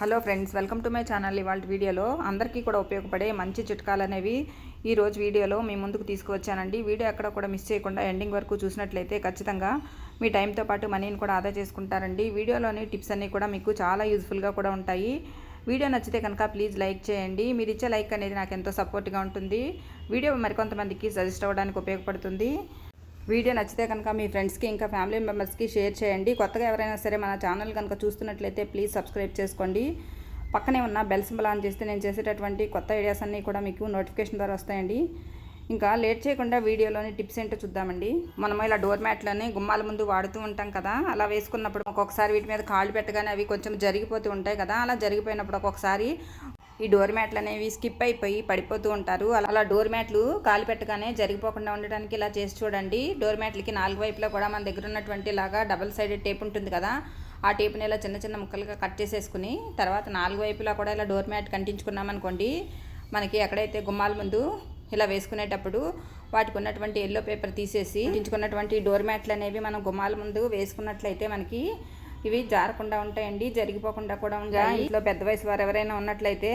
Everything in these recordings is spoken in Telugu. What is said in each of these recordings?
Hello friends welcome to my channel ఇవాళ వీడియోలో అందరికీ కూడా ఉపయోగపడే మంచి చిట్కాలు అనేవి ఈ రోజు వీడియోలో మీ ముందుకు తీసుకువచ్చానండి. వీడియో ఎక్కడ కూడా మిస్ చేయకుండా ఎండింగ్ వరకు చూసినట్లయితే ఖచ్చితంగా మీ టైంతో పాటు మనీని కూడా ఆదా చేసుకుంటారండి. వీడియోలోని టిప్స్ అన్నీ కూడా మీకు చాలా యూజ్ఫుల్గా కూడా ఉంటాయి. వీడియో నచ్చితే కనుక ప్లీజ్ లైక్ చేయండి. మీరు ఇచ్చే లైక్ అనేది నాకు ఎంతో సపోర్ట్గా ఉంటుంది. వీడియో మరికొంతమందికి సజెస్ట్ అవ్వడానికి ఉపయోగపడుతుంది. వీడియో నచ్చితే కనుక మీ ఫ్రెండ్స్కి ఇంకా ఫ్యామిలీ మెంబర్స్కి షేర్ చేయండి. కొత్తగా ఎవరైనా సరే మన ఛానల్ కనుక చూస్తున్నట్లయితే ప్లీజ్ సబ్స్క్రైబ్ చేసుకోండి. పక్కనే ఉన్న బెల్ సింబల్ ఆన్ చేస్తే నేను చేసేటటువంటి కొత్త ఐడియాస్ అన్నీ కూడా మీకు నోటిఫికేషన్ ద్వారా వస్తాయండి. ఇంకా లేట్ చేయకుండా వీడియోలోని టిప్స్ ఏంటో చూద్దామండి. మనం ఇలా డోర్ మ్యాట్లని గుమ్మాల ముందు వాడుతూ ఉంటాం కదా అలా వేసుకున్నప్పుడు ఒక్కొక్కసారి వీటి మీద కాళ్ళు పెట్టగానే అవి కొంచెం జరిగిపోతూ ఉంటాయి కదా అలా జరిగిపోయినప్పుడు ఒక్కొక్కసారి ఈ డోర్ మ్యాట్లు అనేవి స్కిప్ అయిపోయి పడిపోతూ ఉంటారు. అలా అలా డోర్ మ్యాట్లు కాలు పెట్టగానే జరిగిపోకుండా ఉండడానికి ఇలా చేసి చూడండి. డోర్ మ్యాట్లకి నాలుగు వైపులా కూడా మన దగ్గర ఉన్నటువంటి లాగా డబల్ సైడెడ్ టేప్ ఉంటుంది కదా ఆ టేప్ని ఇలా చిన్న చిన్న ముక్కలుగా కట్ చేసేసుకుని తర్వాత నాలుగు వైపులా కూడా ఇలా డోర్ మ్యాట్ కంటించుకున్నాం అనుకోండి మనకి ఎక్కడైతే గుమ్మాల ముందు ఇలా వేసుకునేటప్పుడు వాటికి ఉన్నటువంటి ఎల్లో పేపర్ తీసేసి అంటించుకున్నటువంటి డోర్ మ్యాట్లు అనేవి మనం గుమ్మాల ముందు వేసుకున్నట్లయితే మనకి ఇవి జారకుండా ఉంటాయండి జరిగిపోకుండా కూడా ఉంటాయి. ఇంట్లో పెద్ద వయసు వారు ఎవరైనా ఉన్నట్లయితే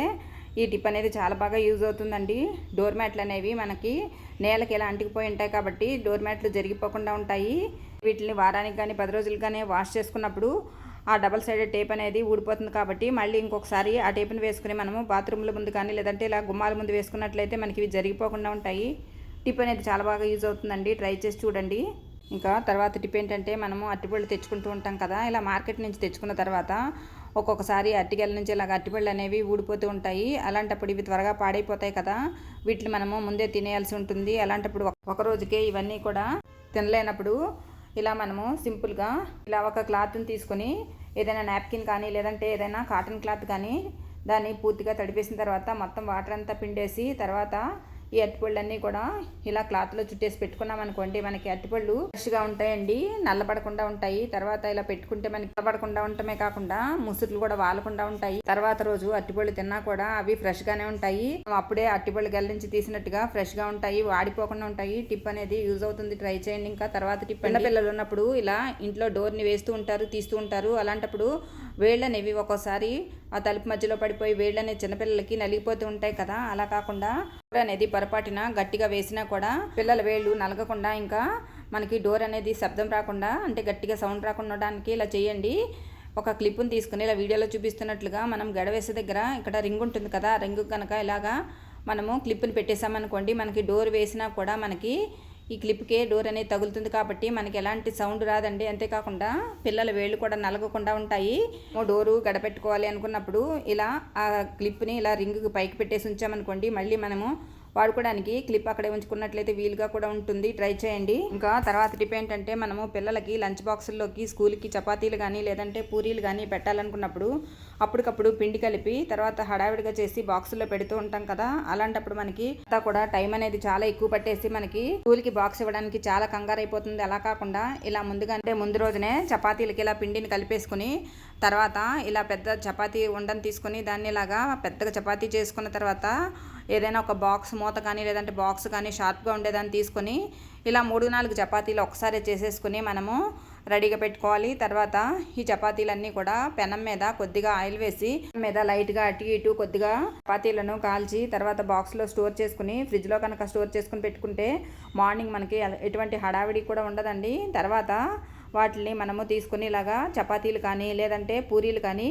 ఈ టిప్ అనేది చాలా బాగా యూజ్ అవుతుందండి. డోర్ మ్యాట్లు అనేవి మనకి నేలకి ఎలా అంటికిపోయి ఉంటాయి కాబట్టి డోర్ మ్యాట్లు జరిగిపోకుండా ఉంటాయి. వీటిని వారానికి కానీ పది రోజులు కానీ వాష్ చేసుకున్నప్పుడు ఆ డబల్ సైడెడ్ టేప్ అనేది ఊడిపోతుంది కాబట్టి మళ్ళీ ఇంకొకసారి ఆ టేప్ని వేసుకుని మనము బాత్రూమ్ల ముందు కానీ లేదంటే ఇలా గుమ్మాల ముందు వేసుకున్నట్లయితే మనకి ఇవి జరిగిపోకుండా ఉంటాయి. టిప్ అనేది చాలా బాగా యూజ్ అవుతుందండి. ట్రై చేసి చూడండి. ఇంకా తర్వాత టిప్ ఏంటంటే మనము అరటిపళ్ళు తెచ్చుకుంటూ ఉంటాం కదా ఇలా మార్కెట్ నుంచి తెచ్చుకున్న తర్వాత ఒక్కొక్కసారి అరటిగల నుంచి ఇలాగ అరటిపళ్ళు అనేవి ఊడిపోతూ ఉంటాయి. అలాంటప్పుడు ఇవి త్వరగా పాడైపోతాయి కదా వీటిని మనము ముందే తినేయాల్సి ఉంటుంది. అలాంటప్పుడు ఒక రోజుకే ఇవన్నీ కూడా తినలేనప్పుడు ఇలా మనము సింపుల్గా ఇలా ఒక క్లాత్ని తీసుకొని ఏదైనా నాప్కిన్ కానీ లేదంటే ఏదైనా కాటన్ క్లాత్ కానీ దాన్ని పూర్తిగా తడిపేసిన తర్వాత మొత్తం వాటర్ అంతా పిండేసి తర్వాత ఈ అరటిపళ్ళు అన్నీ కూడా ఇలా క్లాత్లో చుట్టేసి పెట్టుకున్నాం అనుకోండి మనకి అరటిపళ్ళు ఫ్రెష్గా ఉంటాయండి నల్లబడకుండా ఉంటాయి. తర్వాత ఇలా పెట్టుకుంటే మనకి నల్లబడకుండా ఉండటమే కాకుండా ముసురులు కూడా వాలకుండా ఉంటాయి. తర్వాత రోజు అరటిపళ్ళు తిన్నా కూడా అవి ఫ్రెష్గానే ఉంటాయి. అప్పుడే అరటిపళ్ళు గల్లించి తీసినట్టుగా ఫ్రెష్గా ఉంటాయి వాడిపోకుండా ఉంటాయి. టిప్ అనేది యూజ్ అవుతుంది. ట్రై చేయండి ఇంకా. తర్వాత టిప్ పిల్లలు ఉన్నప్పుడు ఇలా ఇంట్లో డోర్ని వేస్తూ ఉంటారు తీస్తూ ఉంటారు. అలాంటప్పుడు వేళ్ళనేవి ఒక్కోసారి ఆ తలుపు మధ్యలో పడిపోయి వేళ్ళనే చిన్నపిల్లలకి నలిగిపోతూ ఉంటాయి కదా. అలా కాకుండా అనేది పొరపాటున గట్టిగా వేసినా కూడా పిల్లల వేళ్ళు నలగకుండా ఇంకా మనకి డోర్ అనేది శబ్దం రాకుండా అంటే గట్టిగా సౌండ్ రాకుండా ఉండడానికి ఇలా చేయండి. ఒక క్లిప్ని తీసుకుని ఇలా వీడియోలో చూపిస్తున్నట్లుగా మనం గడవేసే దగ్గర ఇక్కడ రింగ్ ఉంటుంది కదా. రింగ్ కనుక ఇలాగా మనము క్లిప్ని పెట్టేసామనుకోండి మనకి డోర్ వేసినా కూడా మనకి ఈ క్లిప్కే డోర్ అనేది తగులుతుంది కాబట్టి మనకి ఎలాంటి సౌండ్ రాదండి. అంతేకాకుండా పిల్లల వేళ్ళు కూడా నలగకుండా ఉంటాయి. డోరు గడపెట్టుకోవాలి అనుకున్నప్పుడు ఇలా ఆ క్లిప్ని ఇలా రింగ్ పైకి పెట్టేసి ఉంచామనుకోండి మళ్ళీ మనము వాడుకోవడానికి క్లిప్ అక్కడే ఉంచుకున్నట్లయితే వీలుగా కూడా ఉంటుంది. ట్రై చేయండి. ఇంకా తర్వాత టిప్ ఏంటంటే మనము పిల్లలకి లంచ్ బాక్సుల్లోకి స్కూల్కి చపాతీలు కానీ లేదంటే పూరీలు కానీ పెట్టాలనుకున్నప్పుడు అప్పటికప్పుడు పిండి కలిపి తర్వాత హడావిడిగా చేసి బాక్సుల్లో పెడుతూ ఉంటాం కదా. అలాంటప్పుడు మనకి అంతా కూడా టైం అనేది చాలా ఎక్కువ పట్టేసి మనకి స్కూల్కి బాక్స్ ఇవ్వడానికి చాలా కంగారు అయిపోతుంది. అలా కాకుండా ఇలా ముందుగా అంటే ముందు రోజునే చపాతీలకి ఇలా పిండిని కలిపేసుకుని తర్వాత ఇలా పెద్ద చపాతీ ఉండని తీసుకొని దాన్ని ఇలాగా పెద్దగా చపాతీ చేసుకున్న తర్వాత ఏదైనా ఒక బాక్స్ మూత కానీ లేదంటే బాక్స్ కానీ షార్ప్గా ఉండేదాన్ని తీసుకొని ఇలా మూడు నాలుగు చపాతీలు ఒకసారి చేసేసుకుని మనము రెడీగా పెట్టుకోవాలి. తర్వాత ఈ చపాతీలన్నీ కూడా పెనం మీద కొద్దిగా ఆయిల్ వేసి మీద లైట్గా అటు ఇటు కొద్దిగా చపాతీలను కాల్చి తర్వాత బాక్స్లో స్టోర్ చేసుకుని ఫ్రిడ్జ్లో కనుక స్టోర్ చేసుకుని పెట్టుకుంటే మార్నింగ్ మనకి ఎటువంటి హడావిడి కూడా ఉండదండి. తర్వాత వాటిని మనము తీసుకుని ఇలాగా చపాతీలు కానీ లేదంటే పూరీలు కానీ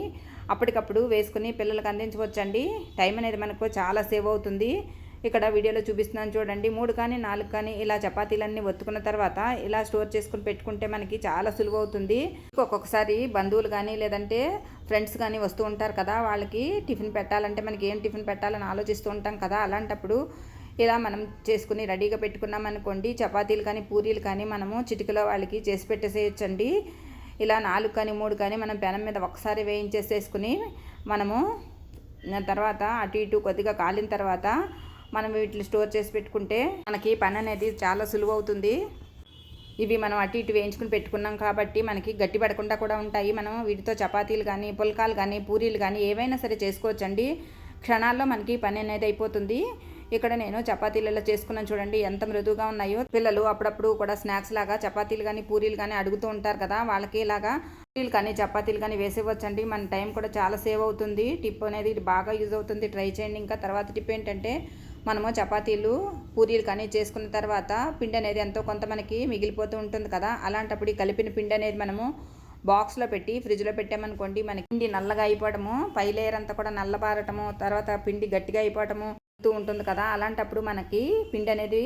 అప్పటికప్పుడు వేసుకుని పిల్లలకు అందించవచ్చండి. టైం అనేది మనకు చాలా సేవ్ అవుతుంది. ఇక్కడ వీడియోలో చూపిస్తున్నాను చూడండి. మూడు కానీ నాలుగు కానీ ఇలా చపాతీలన్నీ ఒత్తుకున్న తర్వాత ఇలా స్టోర్ చేసుకుని పెట్టుకుంటే మనకి చాలా సులువు అవుతుంది. ఒక్కొక్కసారి బంధువులు కానీ లేదంటే ఫ్రెండ్స్ కానీ వస్తూ ఉంటారు కదా వాళ్ళకి టిఫిన్ పెట్టాలంటే మనకి ఏం టిఫిన్ పెట్టాలని ఆలోచిస్తూ ఉంటాం కదా. అలాంటప్పుడు ఇలా మనం చేసుకుని రెడీగా పెట్టుకున్నాం అనుకోండి చపాతీలు కానీ పూరీలు కానీ మనము చిటికలో వాళ్ళకి చేసి పెట్టేసేయచ్చండి. ఇలా నాలుగు కానీ మూడు కానీ మనం పెనం మీద ఒకసారి వేయించేసేసుకుని మనము తర్వాత అటు ఇటు కొద్దిగా కాలిన తర్వాత మనం వీటిని స్టోర్ చేసి పెట్టుకుంటే మనకి పని అనేది చాలా సులువు అవుతుంది. ఇవి మనం అటు ఇటు వేయించుకుని పెట్టుకున్నాం కాబట్టి మనకి గట్టి పడకుండా కూడా ఉంటాయి. మనం వీటితో చపాతీలు కానీ పుల్కాలు కానీ పూరీలు కానీ ఏవైనా సరే చేసుకోవచ్చండి. క్షణాల్లో మనకి పని అనేది అయిపోతుంది. ఇక్కడ నేను చపాతీలలో చేసుకున్నాను చూడండి ఎంత మృదువుగా ఉన్నాయో. పిల్లలు అప్పుడప్పుడు కూడా స్నాక్స్ లాగా చపాతీలు కానీ పూరీలు కానీ అడుగుతూ ఉంటారు కదా వాళ్ళకి ఇలాగా పూరీలు కానీ చపాతీలు కానీ వేసేవచ్చండి మన టైం కూడా చాలా సేవ్ అవుతుంది. టిప్ అనేది బాగా యూజ్ అవుతుంది. ట్రై చేయండి. ఇంకా తర్వాత టిప్ ఏంటంటే మనము చపాతీలు పూరీలు కానీ చేసుకున్న తర్వాత పిండి అనేది ఎంతో కొంత మనకి మిగిలిపోతూ ఉంటుంది కదా. అలాంటప్పుడు ఈ కలిపిన పిండి అనేది మనము బాక్స్లో పెట్టి ఫ్రిడ్జ్లో పెట్టామనుకోండి మనకి పిండి నల్లగా అయిపోవడము పై లేయర్ అంతా కూడా నల్లబారటము తర్వాత పిండి గట్టిగా అయిపోవటము ఉంటుంది కదా అలాంటప్పుడు మనకి పిండి అనేది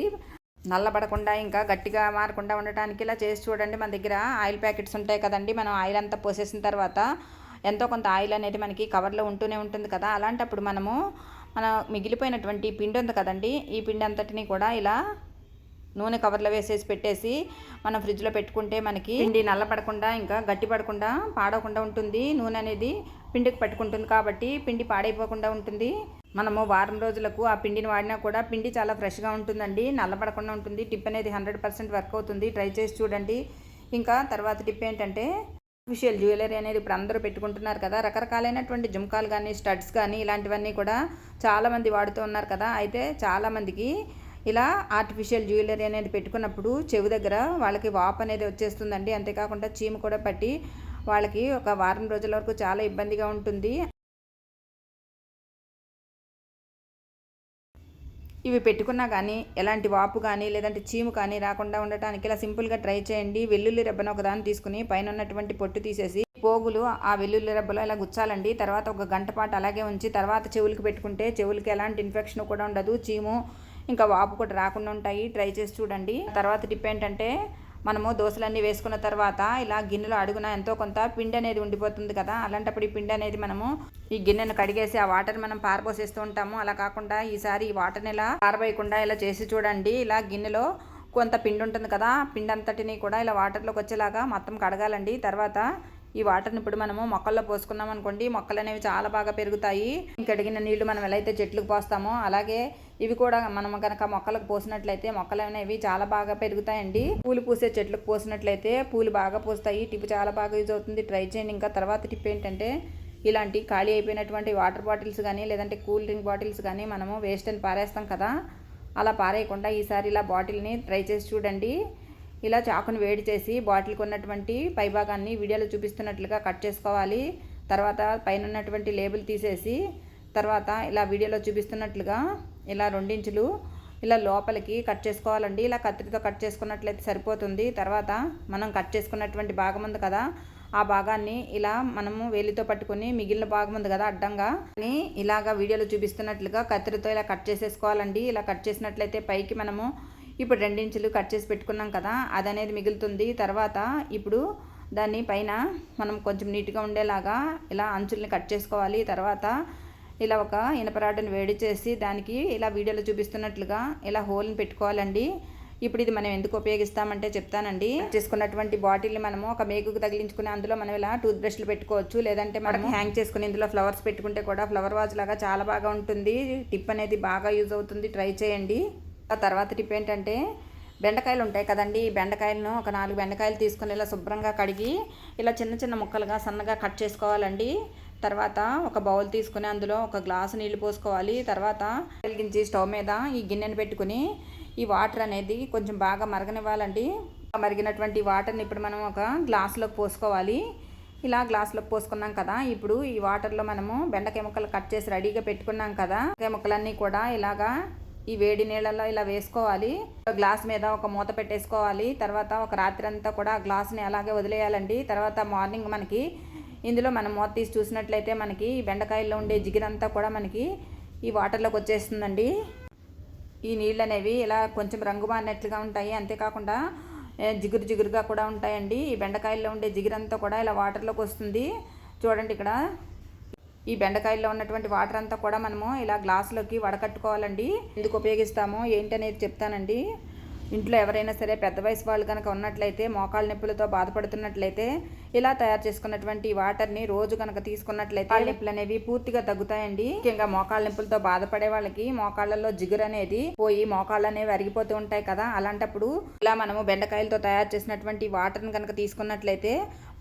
నల్లబడకుండా ఇంకా గట్టిగా మారకుండా ఉండటానికి ఇలా చేసి చూడండి. మన దగ్గర ఆయిల్ ప్యాకెట్స్ ఉంటాయి కదండి. మనం ఆయిల్ అంతా పోసేసిన తర్వాత ఎంతో కొంత ఆయిల్ అనేది మనకి కవర్లో ఉంటూనే ఉంటుంది కదా. అలాంటప్పుడు మనము మన మిగిలిపోయినటువంటి పిండి ఉంది కదండి ఈ పిండి అంతటిని కూడా ఇలా నూనె కవర్లో వేసేసి పెట్టేసి మనం ఫ్రిడ్జ్లో పెట్టుకుంటే మనకి పిండి నల్లపడకుండా ఇంకా గట్టి పడకుండా పాడవకుండా ఉంటుంది. నూనె అనేది పిండికి పట్టుకుంటుంది కాబట్టి పిండి పాడైపోకుండా ఉంటుంది. మనము వారం రోజులకు ఆ పిండిని వాడినా కూడా పిండి చాలా ఫ్రెష్గా ఉంటుందండి నల్లబడకుండా ఉంటుంది టిప్ అనేది హండ్రెడ్ పర్సెంట్ వర్క్ అవుతుంది. ట్రై చేసి చూడండి. ఇంకా తర్వాత టిప్ ఏంటంటే ఆర్టిఫిషియల్ జ్యువెలరీ అనేది ఇప్పుడు అందరూ పెట్టుకుంటున్నారు కదా రకరకాలైనటువంటి జుమ్కాలు కానీ స్టడ్స్ కానీ ఇలాంటివన్నీ కూడా చాలామంది వాడుతూ ఉన్నారు కదా. అయితే చాలామందికి ఇలా ఆర్టిఫిషియల్ జ్యువెలరీ అనేది పెట్టుకున్నప్పుడు చెవి దగ్గర వాళ్ళకి వాప్ అనేది వచ్చేస్తుందండి. అంతేకాకుండా చీమ కూడా పట్టి వాళ్ళకి ఒక వారం రోజుల వరకు చాలా ఇబ్బందిగా ఉంటుంది. ఇవి పెట్టుకున్నా కానీ ఎలాంటి వాపు కానీ లేదంటే చీము కానీ రాకుండా ఉండటానికి ఇలా సింపుల్గా ట్రై చేయండి. వెల్లుల్లి రెబ్బను ఒకదాన్ని తీసుకుని పైన ఉన్నటువంటి పొట్టు తీసేసి పోగులు ఆ వెల్లుల్లి రెబ్బలో ఇలా గుచ్చాలండి. తర్వాత ఒక గంట పాటు అలాగే ఉంచి తర్వాత చెవులకి పెట్టుకుంటే చెవులకి ఎలాంటి ఇన్ఫెక్షన్ కూడా ఉండదు. చీము ఇంకా వాపు కూడా రాకుండా ఉంటాయి. ట్రై చేసి చూడండి. తర్వాత టిప్ ఏంటంటే మనము దోశలన్నీ వేసుకున్న తర్వాత ఇలా గిన్నెలో అడుగున ఎంతో కొంత పిండి అనేది ఉండిపోతుంది కదా. అలాంటప్పుడు ఈ పిండి అనేది మనము ఈ గిన్నెను కడిగేసి ఆ వాటర్ మనం పారబోసేస్తూ ఉంటాము. అలా కాకుండా ఈసారి ఈ వాటర్ని ఇలా పారబోయకుండా ఇలా చేసి చూడండి. ఇలా గిన్నెలో కొంత పిండి ఉంటుంది కదా. పిండి అంతటిని కూడా ఇలా వాటర్లోకి వచ్చేలాగా మొత్తం కడగాలండి. తర్వాత ఈ వాటర్ని ఇప్పుడు మనము మొక్కల్లో పోసుకున్నాం అనుకోండి మొక్కలు అనేవి చాలా బాగా పెరుగుతాయి. కడిగిన నీళ్ళు మనం ఎలా అయితే చెట్లకు పోస్తామో అలాగే ఇవి కూడా మనం కనుక మొక్కలకు పోసినట్లయితే మొక్కలు అనేవి చాలా బాగా పెరుగుతాయండి. పూలు పూసే చెట్లకు పోసినట్లయితే పూలు బాగా పూస్తాయి. టిప్ చాలా బాగా యూజ్ అవుతుంది. ట్రై చేయండి. ఇంకా తర్వాత టిప్ ఏంటంటే ఇలాంటి ఖాళీ అయిపోయినటువంటి వాటర్ బాటిల్స్ కానీ లేదంటే కూల్ డ్రింక్ బాటిల్స్ కానీ మనము వేస్ట్ అని పారేస్తాం కదా. అలా పారేయకుండా ఈసారి ఇలా బాటిల్ని ట్రై చేసి చూడండి. ఇలా చాకుని వేడి చేసి బాటిల్కి ఉన్నటువంటి పైభాగాన్ని వీడియోలో చూపిస్తున్నట్లుగా కట్ చేసుకోవాలి. తర్వాత పైన ఉన్నటువంటి లేబుల్ తీసేసి తర్వాత ఇలా వీడియోలో చూపిస్తున్నట్లుగా ఇలా రెండించులు ఇలా లోపలికి కట్ చేసుకోవాలండి. ఇలా కత్తిరితో కట్ చేసుకున్నట్లయితే సరిపోతుంది. తర్వాత మనం కట్ చేసుకున్నటువంటి భాగం ఉంది కదా ఆ భాగాన్ని ఇలా మనము వేలితో పట్టుకొని మిగిలిన భాగం ఉంది కదా అడ్డంగా అని ఇలాగా వీడియోలో చూపిస్తున్నట్లుగా కత్తిరితో ఇలా కట్ చేసేసుకోవాలండి. ఇలా కట్ చేసినట్లయితే పైకి మనము ఇప్పుడు రెండించులు కట్ చేసి పెట్టుకున్నాం కదా అది అనేది మిగులుతుంది. తర్వాత ఇప్పుడు దాన్ని పైన మనం కొంచెం నీట్గా ఉండేలాగా ఇలా అంచుల్ని కట్ చేసుకోవాలి. తర్వాత ఇలా ఒక ఇనపరాడుని వేడి చేసి దానికి ఇలా వీడియోలో చూపిస్తున్నట్లుగా ఇలా హోల్ని పెట్టుకోవాలండి. ఇప్పుడు ఇది మనం ఎందుకు ఉపయోగిస్తామంటే చెప్తానండి. చేసుకున్నటువంటి బాటిల్ని మనము ఒక మేకుకు తగిలించుకుని అందులో మనం ఇలా టూత్ బ్రష్లు పెట్టుకోవచ్చు. లేదంటే మనం హ్యాంగ్ చేసుకుని ఇందులో ఫ్లవర్స్ పెట్టుకుంటే కూడా ఫ్లవర్ వాజ్ లాగా చాలా బాగా ఉంటుంది. టిప్ అనేది బాగా యూజ్ అవుతుంది. ట్రై చేయండి. ఆ తర్వాత టిప్ ఏంటంటే బెండకాయలు ఉంటాయి కదండి. ఈ బెండకాయలను ఒక నాలుగు బెండకాయలు తీసుకుని ఇలా శుభ్రంగా కడిగి ఇలా చిన్న చిన్న ముక్కలుగా సన్నగా కట్ చేసుకోవాలండి. తర్వాత ఒక బౌల్ తీసుకుని అందులో ఒక గ్లాసు నీళ్ళు పోసుకోవాలి. తర్వాత వెలిగించి స్టవ్ మీద ఈ గిన్నెను పెట్టుకుని ఈ వాటర్ అనేది కొంచెం బాగా మరగనివ్వాలండి. మరిగినటువంటి వాటర్ని ఇప్పుడు మనం ఒక గ్లాసులోకి పోసుకోవాలి. ఇలా గ్లాసులోకి పోసుకున్నాం కదా ఇప్పుడు ఈ వాటర్లో మనము బెండకాయ ముక్కలు కట్ చేసి రెడీగా పెట్టుకున్నాం కదా బెండకాయ ముక్కలన్నీ కూడా ఇలాగా ఈ వేడి నీళ్ళలో ఇలా వేసుకోవాలి. గ్లాస్ మీద ఒక మూత పెట్టేసుకోవాలి. తర్వాత ఒక రాత్రి అంతా కూడా ఆ గ్లాస్ని అలాగే వదిలేయాలండి. తర్వాత మార్నింగ్ మనకి ఇందులో మనం మూత తీసి చూసినట్లయితే మనకి బెండకాయల్లో ఉండే జిగిరంతా కూడా మనకి ఈ వాటర్లోకి వచ్చేస్తుందండి. ఈ నీళ్ళు అనేవి ఇలా కొంచెం రంగు మారినట్లుగా ఉంటాయి. అంతేకాకుండా జిగురు జిగురుగా కూడా ఉంటాయండి. ఈ బెండకాయల్లో ఉండే జిగురంతా కూడా ఇలా వాటర్లోకి వస్తుంది. చూడండి ఇక్కడ. ఈ బెండకాయల్లో ఉన్నటువంటి వాటర్ అంతా కూడా మనము ఇలా గ్లాసులోకి వడకట్టుకోవాలండి. ఎందుకు ఉపయోగిస్తామో ఏంటనేది చెప్తానండి. ఇంట్లో ఎవరైనా సరే పెద్ద వయసు వాళ్ళు కనుక ఉన్నట్లయితే మోకాళ్ళ నొప్పులతో బాధపడుతున్నట్లయితే ఇలా తయారు చేసుకున్నటువంటి వాటర్ని రోజు కనుక తీసుకున్నట్లయితే నొప్పులు అనేవి పూర్తిగా తగ్గుతాయండి. ముఖ్యంగా మోకాళ్ళ నొప్పులతో బాధపడే వాళ్ళకి మోకాళ్ళలో జిగురు అనేది పోయి మోకాళ్ళు అనేవి అరిగిపోతూ ఉంటాయి కదా అలాంటప్పుడు ఇలా మనము బెండకాయలతో తయారు చేసినటువంటి వాటర్ని కనుక తీసుకున్నట్లయితే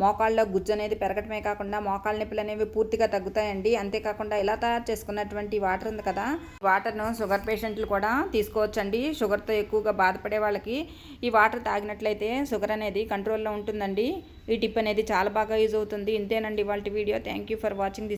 మోకాళ్ళలో గుజ్జు అనేది పెరగటమే కాకుండా మోకాళ్ళ నొప్పులు అనేవి పూర్తిగా తగ్గుతాయండి. అంతేకాకుండా ఇలా తయారు చేసుకున్నటువంటి వాటర్ ఉంది కదా వాటర్ను షుగర్ పేషెంట్లు కూడా తీసుకోవచ్చండి. షుగర్తో ఎక్కువగా బాధపడే వాళ్ళకి ఈ వాటర్ తాగినట్లయితే షుగర్ అనేది కంట్రోల్లో ఉంటుందండి. ఈ టిప్ అనేది చాలా బాగా యూజ్ అవుతుంది. ఇంతేనండి వాళ్ళ video. Thank you for watching this